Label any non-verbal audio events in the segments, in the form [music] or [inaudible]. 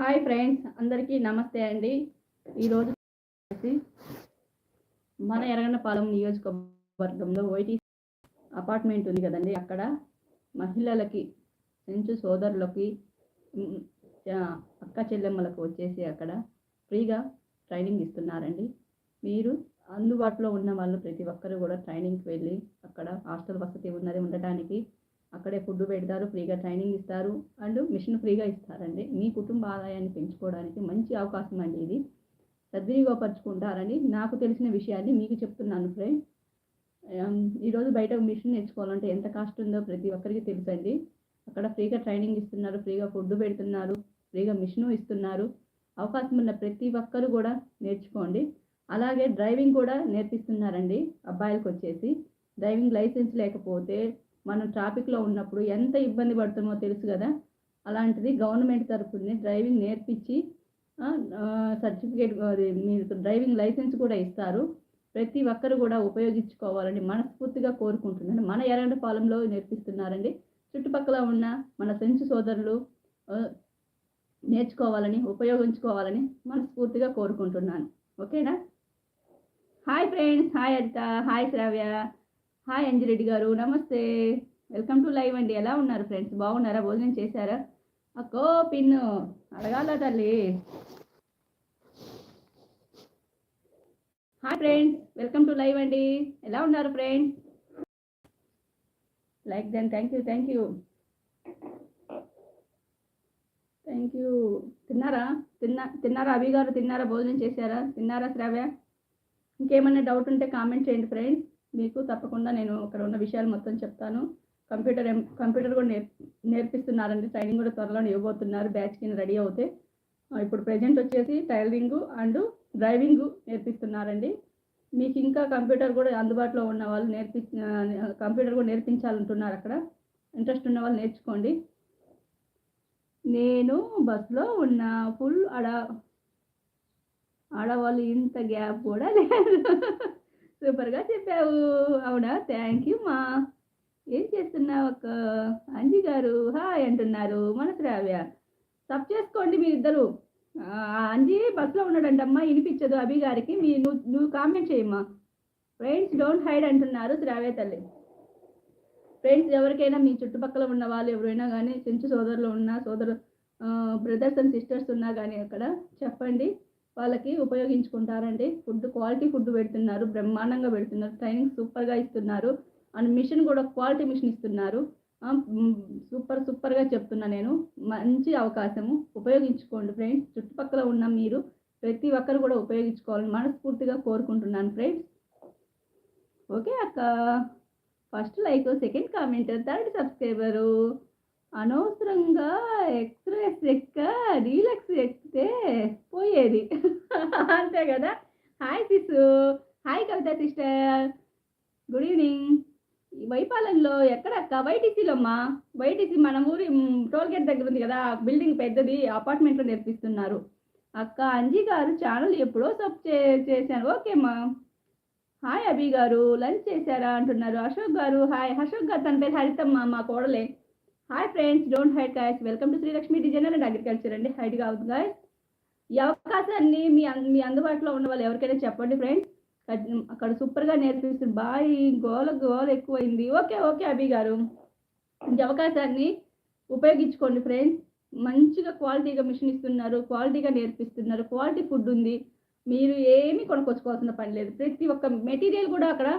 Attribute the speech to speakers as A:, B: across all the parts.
A: Hi friends అందరికీ నమస్తే అండి. ఈరోజు వచ్చేసి మన ఎరగనపాలెం నియోజకవర్గంలో ఓటీ అపార్ట్మెంట్ ఉంది కదండి. అక్కడ మహిళలకి సెంచు సోదరులకి అక్క చెల్లెమ్మలకు వచ్చేసి అక్కడ ఫ్రీగా ట్రైనింగ్ ఇస్తున్నారండి. మీరు అందుబాటులో ఉన్న వాళ్ళు ప్రతి ఒక్కరు కూడా ట్రైనింగ్కి వెళ్ళి అక్కడ హాస్టల్ వసతి ఉన్నది ఉండటానికి అక్కడే ఫుడ్ పెడతారు ఫ్రీగా ట్రైనింగ్ ఇస్తారు అండ్ మిషన్ ఫ్రీగా ఇస్తారండి. మీ కుటుంబ ఆదాయాన్ని పెంచుకోవడానికి మంచి అవకాశం అండి ఇది. సద్వినియోగపరచుకుంటారని నాకు తెలిసిన విషయాన్ని మీకు చెప్తున్నాను ఫ్రెండ్ ఈరోజు బయట మిషన్ నేర్చుకోవాలంటే ఎంత కాస్ట్ ఉందో ప్రతి ఒక్కరికి తెలుసండి. అక్కడ ఫ్రీగా ట్రైనింగ్ ఇస్తున్నారు ఫ్రీగా ఫుడ్ పెడుతున్నారు ఫ్రీగా మిషను ఇస్తున్నారు. అవకాశం ఉన్న ప్రతి ఒక్కరు కూడా నేర్చుకోండి. అలాగే డ్రైవింగ్ కూడా నేర్పిస్తున్నారండి అబ్బాయిలకు వచ్చేసి డ్రైవింగ్ లైసెన్స్ లేకపోతే మనం ట్రాఫిక్లో ఉన్నప్పుడు ఎంత ఇబ్బంది పడుతున్నామో తెలుసు కదా? అలాంటిది గవర్నమెంట్ తరఫుని డ్రైవింగ్ నేర్పించి సర్టిఫికేట్ అది మీకు డ్రైవింగ్ లైసెన్స్ కూడా ఇస్తారు. ప్రతి ఒక్కరు కూడా ఉపయోగించుకోవాలని మనస్ఫూర్తిగా కోరుకుంటున్నాను. మన ఎర్రగడ్డపాలెంలో నేర్పిస్తున్నారండి. చుట్టుపక్కల ఉన్న మన ఫ్రెండ్స్ సోదరులు నేర్చుకోవాలని ఉపయోగించుకోవాలని మనస్ఫూర్తిగా కోరుకుంటున్నాను. ఓకేనా? Hi friends hi Adita hi Sravya. Hi Anjireddy గారు నమస్తే. వెల్కమ్ టు లైవ్ అండి. ఎలా ఉన్నారు ఫ్రెండ్స్? బాగున్నారా? భోజనం చేశారా? అక్కో పిన్ను అడగాల తల్లి? Hi friends welcome to live అండి. ఎలా ఉన్నారు friends? Like then thank you thank you. Thank you. తిన్నారా? తిన్నా తిన్నారా? అభి గారు తిన్నారా? భోజనం చేశారా? తిన్నారా శ్రావ్య? ఇంకేమైనా డౌట్ ఉంటే కామెంట్ చేయండి ఫ్రెండ్స్. మీకు తప్పకుండా నేను అక్కడ ఉన్న విషయాలు మొత్తం చెప్తాను. కంప్యూటర్ ఎం- కంప్యూటర్ కూడా నేర్ నేర్పిస్తున్నారండి. ట్రైనింగ్ కూడా త్వరలో ఇవ్వబోతున్నారు. బ్యాచ్ కింద రెడీ అవుతే. ఇప్పుడు ప్రజెంట్ వచ్చేసి టైలరింగ్ అండ్ డ్రైవింగ్ నేర్పిస్తున్నారండి. మీకు ఇంకా కంప్యూటర్ కూడా అందుబాటులో ఉన్న వాళ్ళు నేర్పి కంప్యూటర్ కూడా నేర్పించాలంటున్నారు అక్కడ. ఇంట్రెస్ట్ ఉన్న వాళ్ళు నేర్చుకోండి. నేను బస్లో ఉన్న ఫుల్ అడ ఆడవాళ్ళు ఇంత గ్యాప్ కూడా లేదు. సూపర్గా చెప్పావు. అవునా? థ్యాంక్ యూ మా. ఏం చేస్తున్నావు అక్క? అంజీ గారు హాయ్ అంటున్నారు. మన శ్రావ్య సబ్ చేసుకోండి మీ ఇద్దరు ఆ, అంజి బస్సులో ఉన్నాడంటమ్మా వినిపించదు అభి గారికి. మీ నువ్వు నువ్వు కామెంట్ చేయమ్మా. ఫ్రెండ్స్ డోంట్ హైడ్ అంటున్నారు శ్రావ్య తల్లి. ఫ్రెండ్స్ ఎవరికైనా మీ చుట్టుపక్కల ఉన్న వాళ్ళు ఎవరైనా కానీ చెంచు సోదరులు ఉన్నా సోదరు బ్రదర్స్ అండ్ సిస్టర్స్ ఉన్నా కానీ అక్కడ చెప్పండి. వాళ్ళకి ఉపయోగించుకుంటారండి. ఫుడ్ క్వాలిటీ ఫుడ్ పెడుతున్నారు బ్రహ్మాండంగా పెడుతున్నారు ట్రైనింగ్ సూపర్గా ఇస్తున్నారు. అండ్ మిషన్ కూడా క్వాలిటీ మిషన్ ఇస్తున్నారు. సూపర్ సూపర్గా చెప్తున్నా నేను. మంచి అవకాశము. ఉపయోగించుకోండి ఫ్రెండ్స్. చుట్టుపక్కల ఉన్న మీరు ప్రతి ఒక్కరు కూడా ఉపయోగించుకోవాలని మనస్ఫూర్తిగా కోరుకుంటున్నాను ఫ్రెండ్స్. ఓకే అక్క. First like second comment third subscriber. అనవసరంగా ఎక్స్ప్రెస్ ఎక్క రీలక్స్ ఎక్కితే పోయేది. అంతే కదా? Hi Sishu hi Kavitha sister. Good evening. వైపాలెంలో ఎక్కడక్క? వైటీసీలోమ్మా. వైటీసీ మన ఊరి టోల్ గేట్ దగ్గర ఉంది కదా? బిల్డింగ్ పెద్దది. అపార్ట్మెంట్లో నేర్పిస్తున్నారు అక్క అంజీ గారు ఛానల్ ఎప్పుడో సబ్ చే చేశాను ఓకే అమ్మా హాయ్ అభి గారు. లంచ్ చేశారా అంటున్నారు. అశోక్ గారు హాయ్. అశోక్ గారు తన పేరు హరితమ్మ మా కోడలే. Hi friends don't hide guys welcome to Srilakshmi designer and agriculture అండి. హైడ్ కావద్దు గాయస్ ఈ అవకాశాన్ని మీ మీ అందుబాటులో ఉన్న వాళ్ళు ఎవరికైనా చెప్పండి ఫ్రెండ్స్ అక్కడ సూపర్గా నేర్పిస్తుంది బాయ్ గోల గోల ఎక్కువైంది. ఓకే ఓకే అభి గారు. ఈ అవకాశాన్ని ఉపయోగించుకోండి ఫ్రెండ్స్ మంచిగా క్వాలిటీగా మిషన్ ఇస్తున్నారు క్వాలిటీగా నేర్పిస్తున్నారు క్వాలిటీ ఫుడ్ ఉంది. మీరు ఏమీ కొనుక్కొచ్చుకోవాల్సిన పని లేదు. ప్రతి ఒక్క మెటీరియల్ కూడా అక్కడ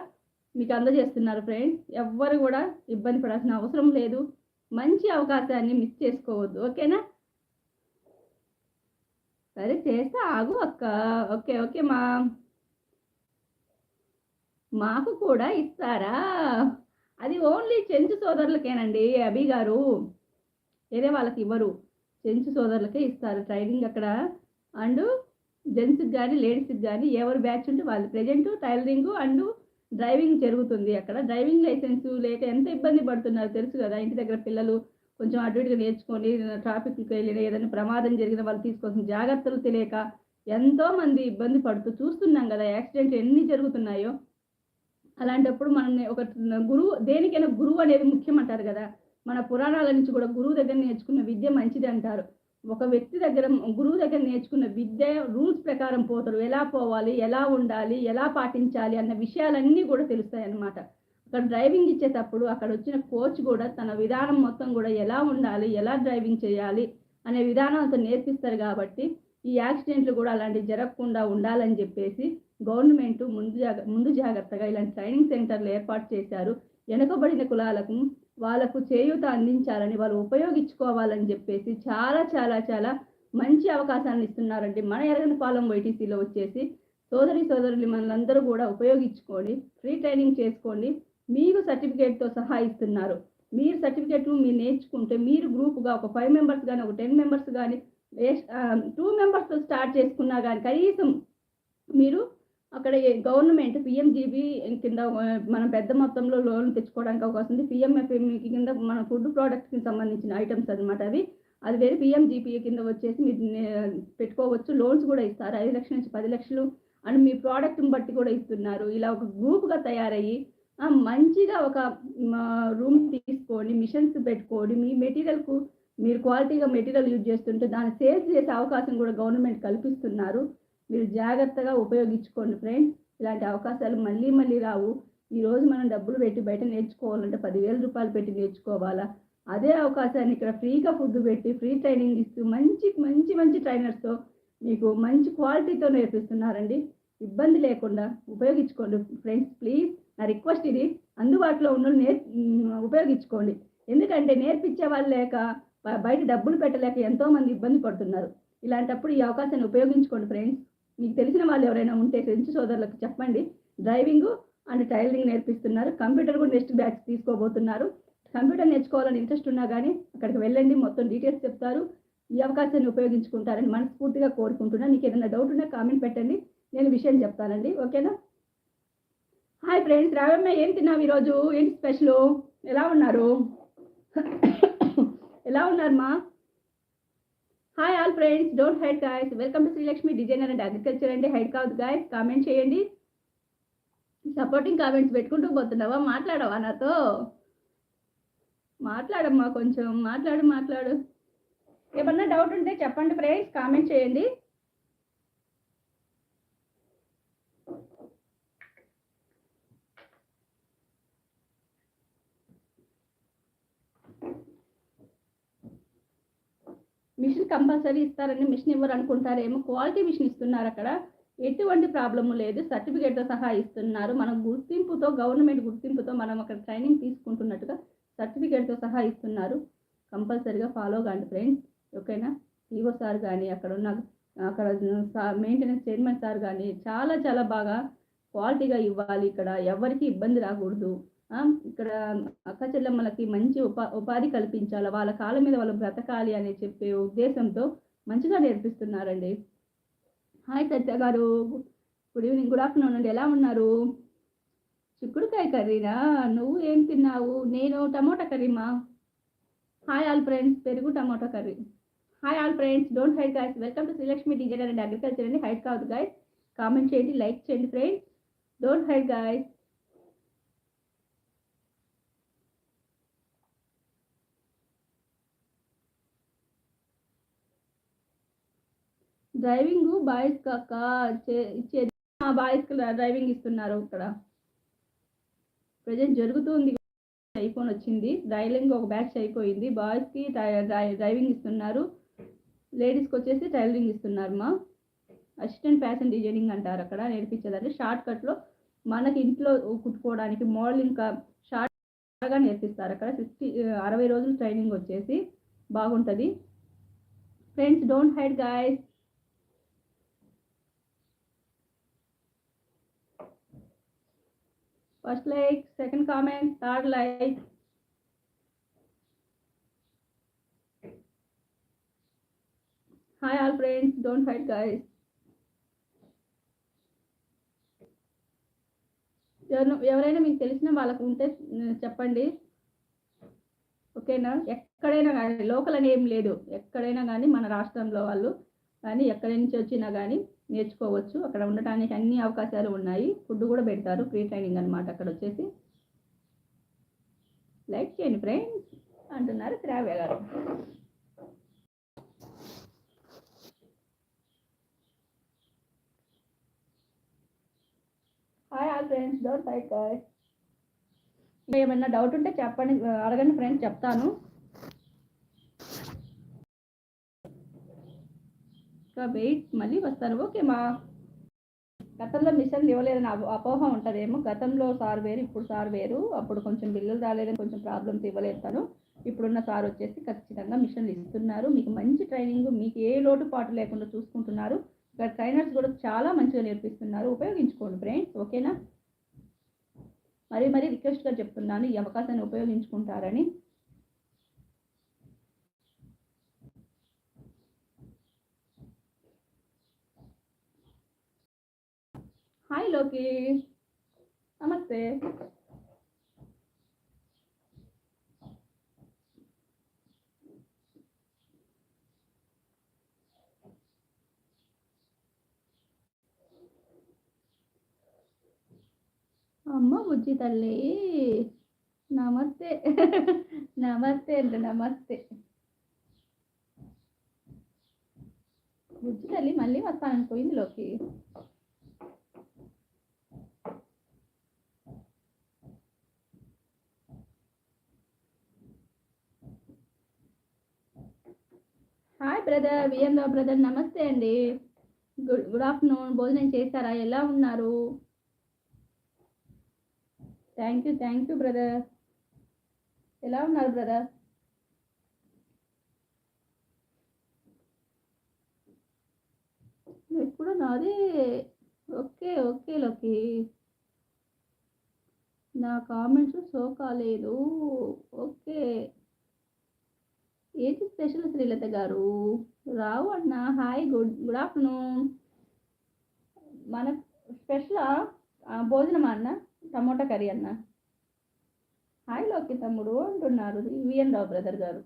A: మీకు అందజేస్తున్నారు ఫ్రెండ్స్ ఎవ్వరు కూడా ఇబ్బంది పడాల్సిన అవసరం లేదు. మంచి అవకాశాన్ని మిస్ చేసుకోవద్దు ఓకేనా? సరే చేస్తా ఆగు అక్క. ఓకే ఓకే మా మాకు కూడా ఇస్తారా? అది ఓన్లీ చెంచు సోదరులకేనండి అభి గారు. వేరే వాళ్ళకి ఇవ్వరు. చెంచు సోదరులకే ఇస్తారు ట్రైనింగ్ అక్కడ. అండ్ జెంట్స్కి కానీ లేడీస్కి కానీ ఎవరు బ్యాచ్ ఉంటే వాళ్ళు ప్రజెంట్ టైలరింగ్ అండ్ డ్రైవింగ్ జరుగుతుంది అక్కడ. డ్రైవింగ్ లైసెన్స్ లేక ఎంత ఇబ్బంది పడుతున్నారు తెలుసు కదా? ఇంటి దగ్గర పిల్లలు కొంచెం అటు ఇటుగా నేర్చుకొని ట్రాఫిక్కి వెళ్ళిన ఏదైనా ప్రమాదం జరిగిన వాళ్ళు తీసుకోవాల్సిన జాగ్రత్తలు తెలియక ఎంతో మంది ఇబ్బంది పడుతూ చూస్తున్నాం కదా యాక్సిడెంట్లు ఎన్ని జరుగుతున్నాయో. అలాంటప్పుడు మనం ఒక గురువు దేనికైనా గురువు అనేది ముఖ్యం అంటారు కదా. మన పురాణాల నుంచి కూడా గురువు దగ్గర నేర్చుకున్న విద్య మంచిది అంటారు. ఒక వ్యక్తి దగ్గర గురువు దగ్గర నేర్చుకున్న విద్య రూల్స్ ప్రకారం పోతారు. ఎలా పోవాలి? ఎలా ఉండాలి? ఎలా పాటించాలి? అన్న విషయాలన్నీ కూడా తెలుస్తాయి అన్నమాట. అక్కడ డ్రైవింగ్ ఇచ్చేటప్పుడు అక్కడ వచ్చిన కోచ్ కూడా తన విధానం మొత్తం కూడా ఎలా ఉండాలి? ఎలా డ్రైవింగ్ చేయాలి? అనే విధానం అంతా నేర్పిస్తారు కాబట్టి ఈ యాక్సిడెంట్లు కూడా అలాంటివి జరగకుండా ఉండాలని చెప్పేసి గవర్నమెంట్ ముందు జాగ ముందు జాగ్రత్తగా ఇలాంటి ట్రైనింగ్ సెంటర్లు ఏర్పాటు చేశారు. వెనుకబడిన కులాలకు వాళ్ళకు చేయూత అందించాలని వాళ్ళు ఉపయోగించుకోవాలని చెప్పేసి చాలా చాలా చాలా మంచి అవకాశాలను ఇస్తున్నారండి. మన ఎరగనపాలెం వైటీసీలో వచ్చేసి సోదరి సోదరులు మనందరూ కూడా ఉపయోగించుకోండి ఫ్రీ ట్రైనింగ్ చేసుకోండి. మీకు సర్టిఫికేట్తో సహా ఇస్తున్నారు. మీరు సర్టిఫికేట్ మీరు నేర్చుకుంటే మీరు గ్రూప్గా ఒక ఫైవ్ మెంబర్స్ కానీ ఒక టెన్ మెంబర్స్ కానీ టూ మెంబర్స్తో స్టార్ట్ చేసుకున్నా కానీ కనీసం మీరు అక్కడ గవర్నమెంట్ పిఎంజీబీ కింద మనం పెద్ద మొత్తంలో లోన్ తెచ్చుకోవడానికి అవకాశం ఉంది. పిఎంఎఫ్ఎం కింద మన ఫుడ్ ప్రోడక్ట్స్కి సంబంధించిన ఐటమ్స్ అన్నమాట అవి. అది వేరే పిఎంజీపీ కింద వచ్చేసి మీరు పెట్టుకోవచ్చు. లోన్స్ కూడా ఇస్తారు. ఐదు లక్షల నుంచి పది లక్షలు. అండ్ మీ ప్రోడక్ట్ని బట్టి కూడా ఇస్తున్నారు. ఇలా ఒక గ్రూప్గా తయారయ్యి మంచిగా ఒక రూమ్ తీసుకోండి మిషన్స్ పెట్టుకోండి. మీ మెటీరియల్కు మీరు క్వాలిటీగా మెటీరియల్ యూజ్ చేస్తుంటే దాన్ని సేల్స్ చేసే అవకాశం కూడా గవర్నమెంట్ కల్పిస్తున్నారు. మీరు జాగ్రత్తగా ఉపయోగించుకోండి ఫ్రెండ్స్. ఇలాంటి అవకాశాలు మళ్ళీ మళ్ళీ రావు. ఈరోజు మనం డబ్బులు పెట్టి బయట నేర్చుకోవాలంటే పదివేల రూపాయలు పెట్టి నేర్చుకోవాలా? అదే అవకాశాన్ని ఇక్కడ ఫ్రీగా ఫుడ్ పెట్టి ఫ్రీ ట్రైనింగ్ ఇస్తూ మంచి మంచి మంచి ట్రైనర్స్తో మీకు మంచి క్వాలిటీతో నేర్పిస్తున్నారండి. ఇబ్బంది లేకుండా ఉపయోగించుకోండి ఫ్రెండ్స్ ప్లీజ్. నా రిక్వెస్ట్ ఇది. అందుబాటులో ఉన్న నేర్ ఉపయోగించుకోండి. ఎందుకంటే నేర్పించే వాళ్ళు లేక బయట డబ్బులు పెట్టలేక ఎంతోమంది ఇబ్బంది పడుతున్నారు. ఇలాంటప్పుడు ఈ అవకాశాన్ని ఉపయోగించుకోండి ఫ్రెండ్స్. మీకు తెలిసిన వాళ్ళు ఎవరైనా ఉంటే ఫ్రెండ్స్ సోదరులకు చెప్పండి. డ్రైవింగ్ అండ్ టైలరింగ్ నేర్పిస్తున్నారు. కంప్యూటర్ కూడా నెక్స్ట్ బ్యాచ్ తీసుకోబోతున్నారు. కంప్యూటర్ నేర్చుకోవాలని ఇంట్రెస్ట్ ఉన్నా కానీ అక్కడికి వెళ్ళండి. మొత్తం డీటెయిల్స్ చెప్తారు. ఈ అవకాశాన్ని ఉపయోగించుకుంటారని మనస్ఫూర్తిగా కోరుకుంటున్నాను మీకు ఏదైనా డౌట్ ఉన్నా కామెంట్ పెట్టండి. నేను విషయం చెప్తానండి. ఓకేనా? Hi friends. రావమ్మ ఏం తిన్నావు ఈరోజు? ఏంటి స్పెషల్? ఎలా ఉన్నారు? [coughs] ఎలా ఉన్నారు మా? Hi all friends don't hide guys welcome to Srilakshmi designer and agriculture అండి హైడ్ కావద్దు గాయస్ కామెంట్ చేయండి. సపోర్టింగ్ కామెంట్స్ పెట్టుకుంటూ పోతున్నావా? మాట్లాడవా నాతో? మాట్లాడమ్మా కొంచెం. మాట్లాడు మాట్లాడు. ఏమన్నా డౌట్ ఉంటే చెప్పండి ఫ్రెండ్స్ కామెంట్ చేయండి. మిషన్ కంపల్సరీ ఇస్తారని మిషన్ ఇవ్వరు అనుకుంటారేమో క్వాలిటీ మిషన్ ఇస్తున్నారు అక్కడ. ఎటువంటి ప్రాబ్లము లేదు. సర్టిఫికేట్తో సహా ఇస్తున్నారు. మనం గుర్తింపుతో గవర్నమెంట్ గుర్తింపుతో మనం అక్కడ ట్రైనింగ్ తీసుకుంటున్నట్టుగా సర్టిఫికేట్తో సహా ఇస్తున్నారు. కంపల్సరీగా ఫాలో కాండి ఫ్రెండ్స్ ఓకేనా ఈవో సార్ కానీ అక్కడ ఉన్న అక్కడ మెయింటెనెన్స్ చైర్మన్ సార్ కానీ చాలా చాలా బాగా క్వాలిటీగా ఇవ్వాలి. ఇక్కడ ఎవరికి ఇబ్బంది రాకూడదు. ఇక్కడ అక్క చెల్లెమ్మలకి మంచి ఉపా ఉపాధి కల్పించాలి వాళ్ళ కాళ్ళ మీద వాళ్ళు బ్రతకాలి అని చెప్పే ఉద్దేశంతో మంచిగా నేర్పిస్తున్నారండి. హాయ్ సత్య గారు గుడ్ ఈవినింగ్ గుడ్ ఆఫ్టర్నూన్ అండి. ఎలా ఉన్నారు? చిక్కుడుకాయ కర్రీనా? నువ్వు ఏం తిన్నావు? నేను టమోటా కర్రీమా? హాయ్ ఆల్ ఫ్రెండ్స్ పెరుగు tomato curry. Hi all friends don't hide guys welcome to Srilakshmi designer and agriculture అండి. హైట్ కావద్దు గాయస్. కామెంట్ చేయండి లైక్ చేయండి friends. Don't hide guys. Driving boys కాక ఇచ్చేది మా బాయ్స్ డ్రైవింగ్ ఇస్తున్నారు ఇక్కడ. ప్రజెంట్ జరుగుతుంది. ఐఫోన్ వచ్చింది. డ్రైవింగ్ ఒక బ్యాచ్ అయిపోయింది. బాయ్స్కి డ్రైవింగ్ ఇస్తున్నారు. లేడీస్కి వచ్చేసి టైలరింగ్ ఇస్తున్నారు మా. అసిస్టెంట్ ఫ్యాషన్ డిజైనింగ్ అంటారు అక్కడ నేర్పించేదంటే షార్ట్ కట్లో మనకి ఇంట్లో కుట్టుకోవడానికి మోడలింగ్ షార్ట్ బాగా నేర్పిస్తారు అక్కడ. సిక్స్టీ అరవై రోజులు ట్రైనింగ్ వచ్చేసి బాగుంటుంది. Friends don't hide guys. First like, second comment, third like. Hi all friends, don't hide guys. ఎవరైనా మీకు తెలిసిన వాళ్ళకు ఉంటే చెప్పండి ఓకేనా ఎక్కడైనా కానీ లోకల్ అని ఏం లేదు ఎక్కడైనా కానీ మన రాష్ట్రంలో వాళ్ళు కానీ ఎక్కడి నుంచి వచ్చినా కానీ నేర్చుకోవచ్చు. అక్కడ ఉండటానికి అన్ని అవకాశాలు ఉన్నాయి. ఫుడ్ కూడా పెడతారు. ఫ్రీ ట్రైనింగ్ అనమాట అక్కడ వచ్చేసి. లైక్ చేయండి ఫ్రెండ్స్ అంటున్నారు శ్రావ్య గారు. హాయ్ ఆల్ ఫ్రెండ్స్ లైక్ ఏమైనా డౌట్ ఉంటే చెప్పండి అడగండి ఫ్రెండ్స్ చెప్తాను. ఇంకా వెయిట్ మళ్ళీ వస్తాను. ఓకే మా గతంలో మిషన్లు ఇవ్వలేదని అపోహ ఉంటుందేమో. గతంలో సార్ వేరు ఇప్పుడు సార్ వేరు. అప్పుడు కొంచెం బిల్లులు రాలేదని కొంచెం ప్రాబ్లమ్స్ ఇవ్వలేదు తను ఇప్పుడున్న సార్ వచ్చేసి ఖచ్చితంగా మిషన్లు ఇస్తున్నారు. మీకు మంచి ట్రైనింగ్ మీకు ఏ లోటుపాటు లేకుండా చూసుకుంటున్నారు. ఇక్కడ ట్రైనర్స్ కూడా చాలా మంచిగా నేర్పిస్తున్నారు. ఉపయోగించుకోండి ఫ్రెండ్స్. ఓకేనా? మరీ మరీ రిక్వెస్ట్గా చెప్తున్నాను. ఈ అవకాశాన్ని ఉపయోగించుకుంటారని. హాయ్లోకి నమస్తే అమ్మ బుజ్జి తల్లి నమస్తే నమస్తే అంట నమస్తే బుజ్జి తల్లి మళ్ళీ వస్తానని పోయింది లోకి హాయ్ బ్రదర్ విఎంలో బ్రదర్ నమస్తే అండి. Good good afternoon. భోజనం చేశారా? ఎలా ఉన్నారు? Thank you thank you brother. ఎలా ఉన్నారు బ్రదర్? ఎప్పుడు నాది ఓకే ఓకే లోకి నా కామెంట్స్ సో కాలేదు. ఓకే. ఏంటి స్పెషల్ శ్రీలత గారు? రావు అన్న హాయ్ గుడ్ గుడ్ ఆఫ్టర్నూన్ మన స్పెషల్ భోజనం అన్న టమోటా కర్రీ అన్న. హాయ్లోకి తమ్ముడు అంటున్నారు విఎన్ రావు బ్రదర్ గారు.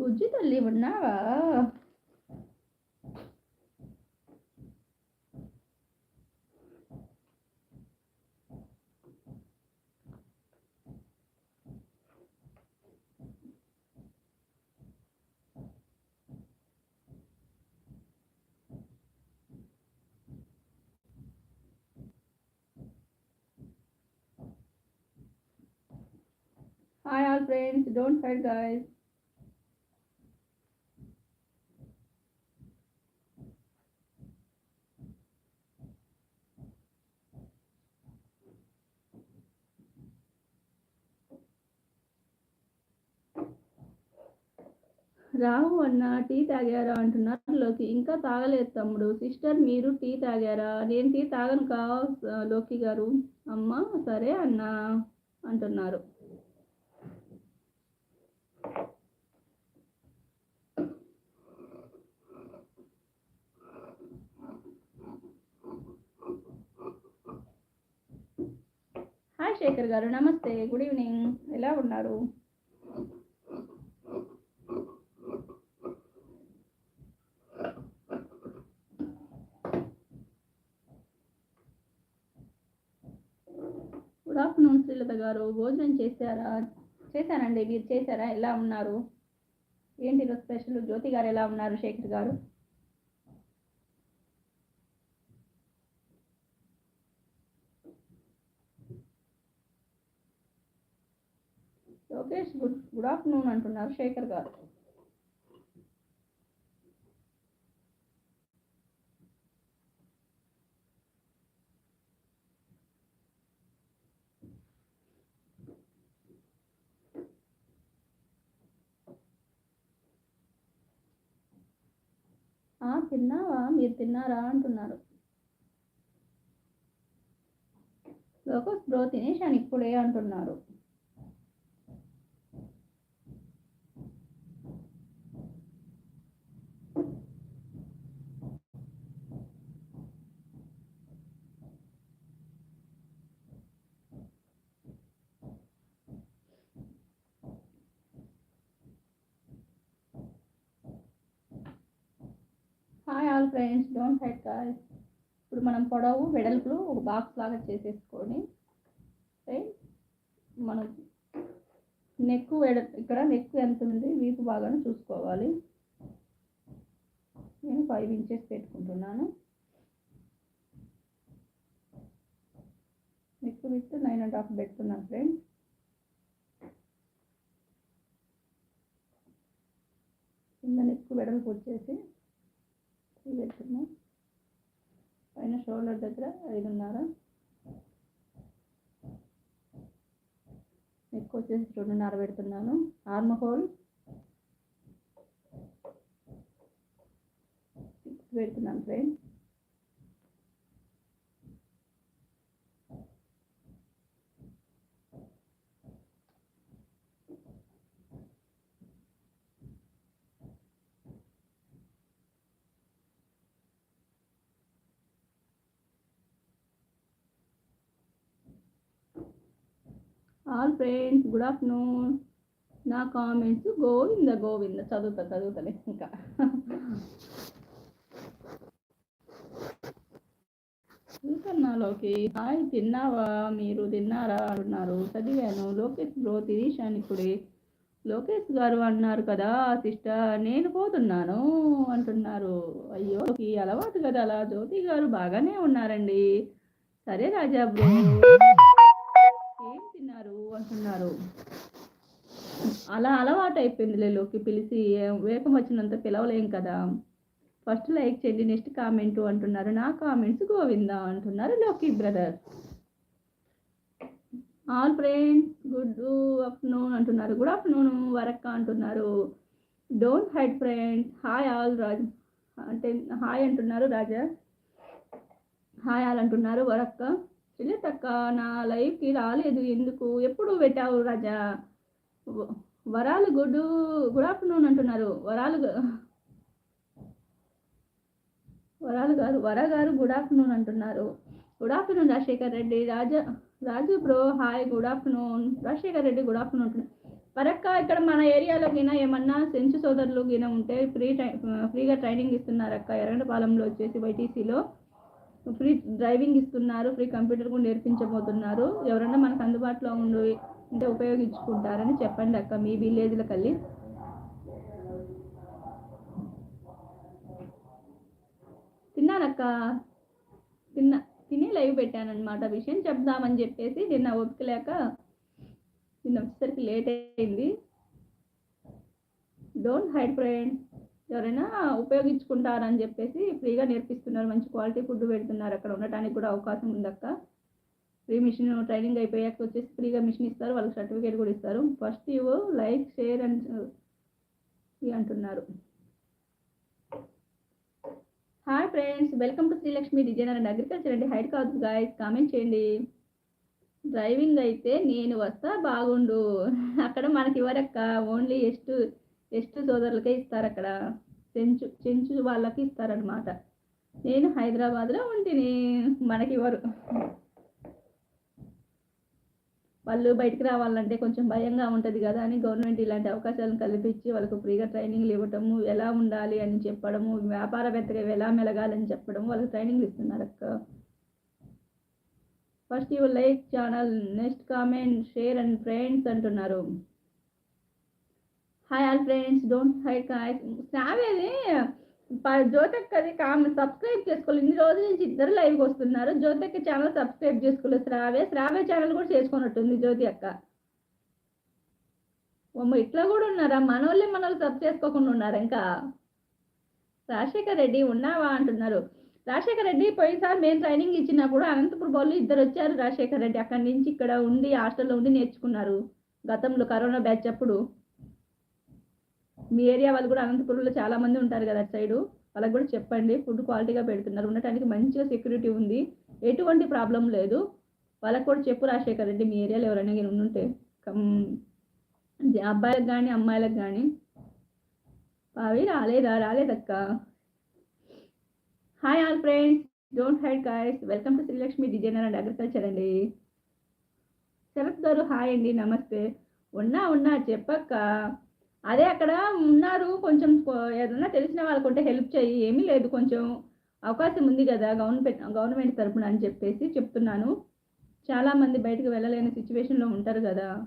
A: బుజ్జి తల్లి ఉన్నావా? Hi all friends don't fight guys Rahu అన్న టీ తాగారా అంటున్నారు లోకి. ఇంకా తాగలేదు తమ్ముడు. సిస్టర్ మీరు టీ తాగారా? నేను టీ తాగను కా లోకి గారు? అమ్మ సరే అన్న అంటున్నారు. గారు నమస్తే గుడ్ ఈవినింగ్. ఎలా ఉన్నారు? గుడ్ ఆఫ్టర్నూన్ శ్రీలత గారు. భోజనం చేశారా? చేశానండి. మీరు చేశారా? ఎలా ఉన్నారు? ఏంటి ఈరోజు స్పెషల్? జ్యోతి గారు ఎలా ఉన్నారు? శేఖర్ గారు లోకేష్ గుడ్ ఆఫ్టర్నూన్ అంటున్నారు శేఖర్ గారు. ఆ తిన్నావా? మీరు తిన్నారా? అంటున్నారు. లోకస్ బ్రో తినేశాను ఇప్పుడే అంటున్నారు hi all friends don't hide guys ఇప్పుడు మనం పొడవు వెడల్పులు ఒక బాక్స్ లాగా చేసేసుకొని ఫ్రెండ్స్ మనం నెక్ వెడ ఇక్కడ నెక్ ఎంత ఉంది వీపు బాగానే చూసుకోవాలి. నేను ఫైవ్ ఇంచెస్ పెట్టుకుంటున్నాను. Neck with nine and half పెడుతున్నాను ఫ్రెండ్స్ కింద నెక్ వెడల్పు వచ్చేసి త్రీ పెడుతున్నాం పైన షోల్డర్ దగ్గర ఐదున్నర. నెక్ వచ్చేసి రెండున్నర పెడుతున్నాను. ఆర్మ్ హోల్ సిక్స్ పెడుతున్నాను friends. All friends good afternoon. నా కామెంట్స్ గోవింద గోవింద. చదువుతా చదువుతానే ఇంకా. చూసన్నాలోకి హాయ్ తిన్నావా? మీరు తిన్నారా? అంటున్నారు. చదివాను. లోకేష్ బ్రో తిరీషాని ఇప్పుడే లోకేష్ గారు అన్నారు కదా సిస్టర్. నేను పోతున్నాను అంటున్నారు. అయ్యో ఈ అలవాటు కదా అలా. జ్యోతి గారు బాగానే ఉన్నారండి. సరే రాజా బ్రో. ఏం తిన్నారు అంటున్నారు. అలా అలవాటు అయిపోయింది లోకి పిలిచి వేపం వచ్చినంత పిలవలేం కదా. ఫస్ట్ లైక్ చేయండి నెక్స్ట్ కామెంట్ అంటున్నారు. నా కామెంట్స్ గోవిందా అంటున్నారు లోకి brother. All friends good afternoon అంటున్నారు. గుడ్ ఆఫ్టర్నూన్ వరక్క అంటున్నారు. Don't hide friends. Hi all Raj అంటే హాయ్ అంటున్నారు రాజా. హాయ్ ఆల్ అంటున్నారు వరక్క. చెల్లెతక్క నా లైఫ్కి రాలేదు. ఎందుకు? ఎప్పుడు పెట్టావు రాజా? వ- వరాలు గుడ్ గుడ్ ఆఫ్టర్నూన్ అంటున్నారు. వరాలు వరాలు గారు వర గారు గుడ్ ఆఫ్టర్నూన్ అంటున్నారు. Good afternoon Rajasekhar Reddy Raja Raju bro hi good afternoon Rajasekhar Reddy good afternoon అంటున్నారు. పరక్క ఇక్కడ మన ఏరియాలో గిన ఏమన్నా సెంచు సోదరులు గిన ఉంటే ఫ్రీ ట్రై ఫ్రీగా ట్రైనింగ్ ఇస్తున్నారు అక్క ఎర్రగడపాలెంలో వచ్చేసి వైటీసీలో. ఫ్రీ డ్రైవింగ్ ఇస్తున్నారు ఫ్రీ కంప్యూటర్ కూడా నేర్పించబోతున్నారు. ఎవరైనా మనకు అందుబాటులో ఉండి అంటే ఉపయోగించుకుంటారని చెప్పండి అక్క మీ విలేజ్లకు వెళ్ళి తిన్నానక్క తిన్న తిని లైవ్ పెట్టాను విషయం చెప్దామని చెప్పేసి నిన్న ఓపిక లేక నిన్న వచ్చేసరికి లేట్ అయింది. డోంట్ హైడ్ ఫ్రెండ్స్ ఎవరైనా ఉపయోగించుకుంటారని చెప్పేసి ఫ్రీగా నేర్పిస్తున్నారు మంచి క్వాలిటీ ఫుడ్ పెడుతున్నారు అక్కడ ఉండటానికి కూడా అవకాశం ఉంది అక్క. ఫ్రీ మిషన్ ట్రైనింగ్ అయిపోయాక వచ్చేసి ఫ్రీగా మిషన్ ఇస్తారు వాళ్ళకి సర్టిఫికేట్ కూడా ఇస్తారు. ఫస్ట్ ఇవ్వు లైక్ షేర్ అండ్ అంటున్నారు. Hi friends welcome to Srilakshmi designer and agriculture అండి హైట్ కాదు గాయస్ కామెంట్ చేయండి. డ్రైవింగ్ అయితే నేను వస్తా బాగుండు. అక్కడ మనకి ఇవ్వరక్క ఓన్లీ ఎస్ట్ ఎస్ట్ సోదరులకే ఇస్తారు అక్కడ. చెంచు చెంచు వాళ్ళకి ఇస్తారనమాట నేను హైదరాబాద్లో ఉంటిని. మనకి ఇవ్వరు వాళ్ళు బయటకు రావాలంటే కొంచెం భయంగా ఉంటుంది కదా అని గవర్నమెంట్ ఇలాంటి అవకాశాలను కల్పించి వాళ్ళకు ఫ్రీగా ట్రైనింగ్లు ఇవ్వటము ఎలా ఉండాలి అని చెప్పడము వ్యాపారవేత్తగా ఎలా మెలగాలని చెప్పడం వాళ్ళకి ట్రైనింగ్లు ఇస్తున్నారు అక్క. First your like channel next comment share and friends అంటున్నారు. Hi all friends don't hi hi శ్రావేది జ్యోతక్కది కామె సబ్స్క్రైబ్ చేసుకోవాలి ఇన్ని రోజుల నుంచి ఇద్దరు లైవ్కి వస్తున్నారు. జ్యోతక్క ఛానల్ సబ్స్క్రైబ్ చేసుకోలేదు శ్రావే శ్రావే ఛానల్ కూడా చేసుకున్నట్టుంది జ్యోతి అక్క. ఇట్లా కూడా ఉన్నారా? మన వాళ్ళే మన వాళ్ళు సబ్ చేసుకోకుండా ఉన్నారు ఇంకా. రాజశేఖర్ రెడ్డి ఉన్నావా అంటున్నారు. రాజశేఖర్ రెడ్డి పోయినసారి మేము ట్రైనింగ్ ఇచ్చినప్పుడు అనంతపురం వాళ్ళు ఇద్దరు వచ్చారు రాజశేఖర్ రెడ్డి. అక్కడి నుంచి ఇక్కడ ఉండి హాస్టల్లో ఉండి నేర్చుకున్నారు. గతంలో కరోనా బ్యాచ్ అప్పుడు. మీ ఏరియా వాళ్ళు కూడా అనంతపురంలో చాలా మంది ఉంటారు కదా అటు సైడు. వాళ్ళకి కూడా చెప్పండి. ఫుడ్ క్వాలిటీగా పెడుతున్నారు. ఉండటానికి మంచిగా సెక్యూరిటీ ఉంది. ఎటువంటి ప్రాబ్లం లేదు. వాళ్ళకి కూడా చెప్పు రాజశేఖర్ రెడ్డి మీ ఏరియాలో ఎవరైనా నేను ఉండుంటే. అబ్బాయిలకు కానీ అమ్మాయిలకు కానీ అవి రాలేదా? రాలేదక్క. Hi all friends. Don't hide guys. Welcome to Srilakshmi designer and agriculture అండి. శరత్ గారు హాయ్ అండి. నమస్తే. ఉన్నా ఉన్నా చెప్పక్క. అదే అక్కడ ఉన్నారు కొంచెం ఏదన్నా తెలిసిన వాళ్ళకుంటే హెల్ప్ చేయి ఏమీ లేదు కొంచెం అవకాశం ఉంది కదా గవర్నమెంట్ గవర్నమెంట్ తరపున అని చెప్పేసి చెప్తున్నాను. చాలామంది బయటకు వెళ్ళలేని సిచ్యువేషన్లో ఉంటారు కదా.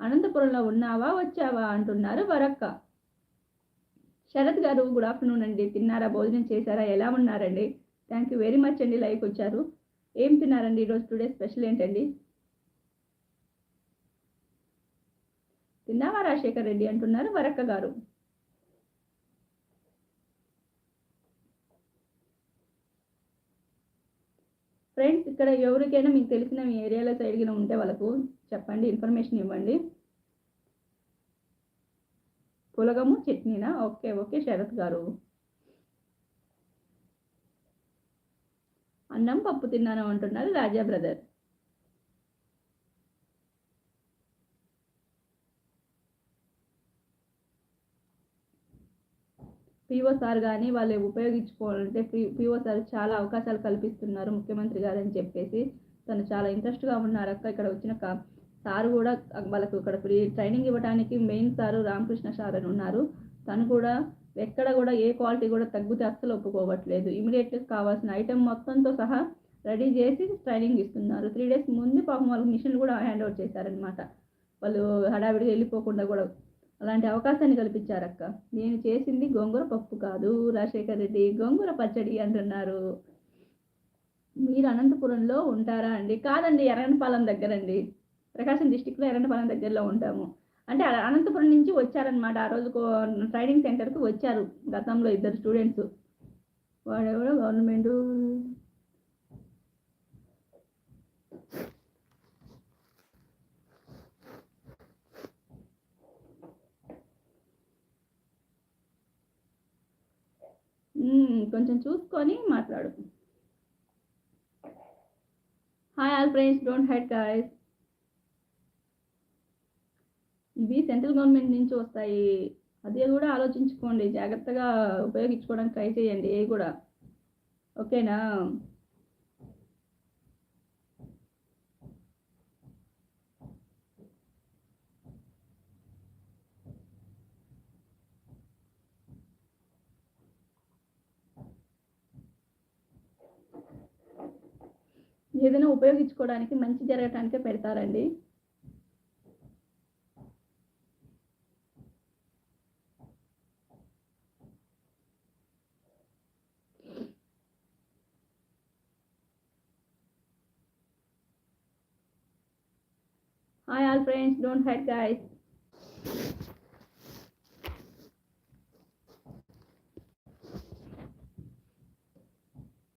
A: అనంతపురంలో ఉన్నావా వచ్చావా అంటున్నారు వరక్క. శరత్ గారు గుడ్ ఆఫ్టర్నూన్ అండి. తిన్నారా భోజనం చేశారా ఎలా ఉన్నారండి? థ్యాంక్ యూ వెరీ మచ్ అండి లైక్ వచ్చారు. ఏం తిన్నారండి ఈరోజు? టుడే స్పెషల్ ఏంటండి? తిన్నావా రాజశేఖర్ రెడ్డి అంటున్నారు వరక్క గారు. ఫ్రెండ్స్ ఇక్కడ ఎవరికైనా మీకు తెలిసిన మీ ఏరియాలో సైడ్గా ఉంటే వాళ్ళకు చెప్పండి ఇన్ఫర్మేషన్ ఇవ్వండి. పులగము చట్నీనా? ఓకే ఓకే శరత్ గారు. అన్నం పప్పు తిన్నాను అంటున్నారు రాజా బ్రదర్. పీఓ సార్ కానీ వాళ్ళు ఉపయోగించుకోవాలంటే పిఓ సార్ చాలా అవకాశాలు కల్పిస్తున్నారు ముఖ్యమంత్రి గారు అని చెప్పేసి. తను చాలా ఇంట్రెస్ట్గా ఉన్నారు అక్క ఇక్కడ వచ్చిన సార్ కూడా వాళ్ళకు ఇక్కడ ఫ్రీ ట్రైనింగ్ ఇవ్వడానికి మెయిన్ సారు రామకృష్ణ సార్ అని ఉన్నారు. తను కూడా ఎక్కడ కూడా ఏ క్వాలిటీ కూడా తగ్గితే అస్సలు ఒప్పుకోవట్లేదు. ఇమీడియట్గా కావాల్సిన ఐటెం మొత్తంతో సహా రెడీ చేసి ట్రైనింగ్ ఇస్తున్నారు. త్రీ డేస్ ముందు పాపం వాళ్ళకి మిషన్లు కూడా హ్యాండ్ ఓవర్ చేశారనమాట వాళ్ళు హడావిడిగా వెళ్ళిపోకుండా కూడా అలాంటి అవకాశాన్ని కల్పించారక్క. నేను చేసింది గోంగూర పప్పు కాదు రాజశేఖర్ రెడ్డి గోంగూర పచ్చడి అంటున్నారు. మీరు అనంతపురంలో ఉంటారా అండి? కాదండి ఎర్రనపాలెం దగ్గర అండి ప్రకాశం డిస్టిక్లో ఎర్రనపాలెం దగ్గరలో ఉంటాము. అంటే అనంతపురం నుంచి వచ్చారనమాట ఆ రోజు ట్రైనింగ్ సెంటర్కి వచ్చారు గతంలో ఇద్దరు స్టూడెంట్స్. వాడెవడో గవర్నమెంట్ మ్మ్, కొంచెం చూసుకొని మాట్లాడు hi all friends don't hide guys ఇవి సెంట్రల్ గవర్నమెంట్ నుంచి వస్తాయి. అదే కూడా ఆలోచించుకోండి. జాగ్రత్తగా ఉపయోగించుకోవడానికి ట్రై చేయండి. ఏ కూడా. ఓకేనా ఏదైనా ఉపయోగించుకోవడానికి మంచి జరగటానికే పెడతారండి. Hi all friends don't hide guys